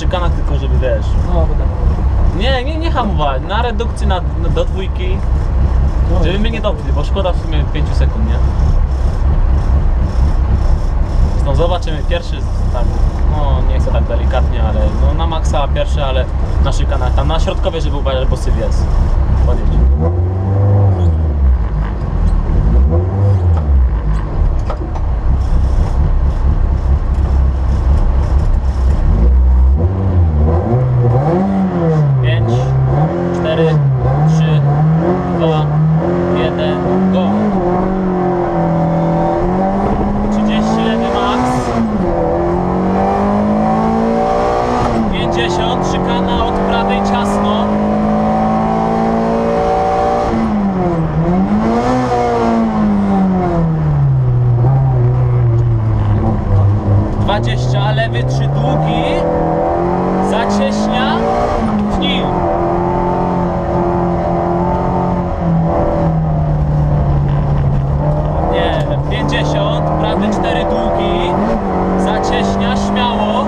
szykanach tylko, żeby wiesz. No, bo tak. Nie, nie, nie hamować. Na redukcji na, na, do dwójki. No, Żeby mnie nie dotkli, bo szkoda w sumie 5 sekund, nie? Zresztą zobaczymy pierwszy, tak, no nie chcę tak delikatnie, ale no na maksa pierwszy, ale na szykanach, tam na środkowej, żeby uważać, bo syf jest. Podjedź. 20, lewy 3 długi, zacieśnia, tnij. Nie, 50, prawy 4 długi, zacieśnia, śmiało.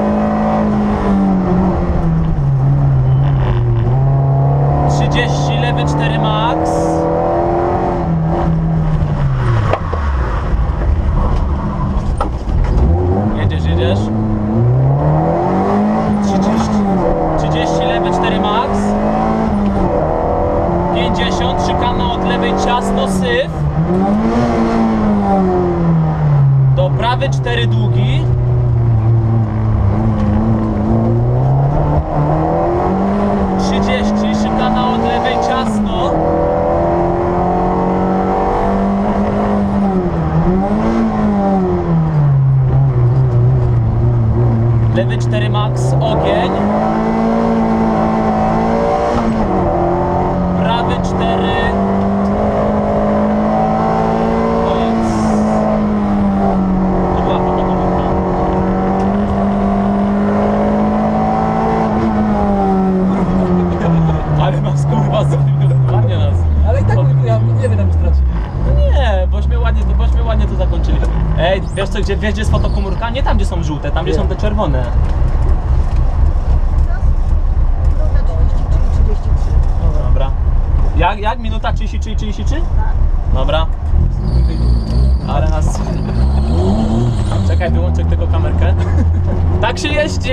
30, lewy 4 max. Ciasno, syf. Do prawy 4 długi. Trzydzieści, szykana od lewej ciasno. Lewy 4 max, ogień. Prawy 4. Koniec. To była fotokomórka. Ale nas kurwa ładnie nas. Ale i tak ja nie wiem, tam stracili. No nie, bośmy ładnie, bośmy ładnie to zakończyli. Ej, wiesz co, gdzie, wiesz gdzie jest fotokomórka? Nie tam gdzie są żółte, tam gdzie są te czerwone. Minuta 33, 33. Dobra. Jak, jak? Minuta 33, 33? Tak. Dobra. Ale nas... Czekaj, wyłączę tylko kamerkę. Tak się jeździ!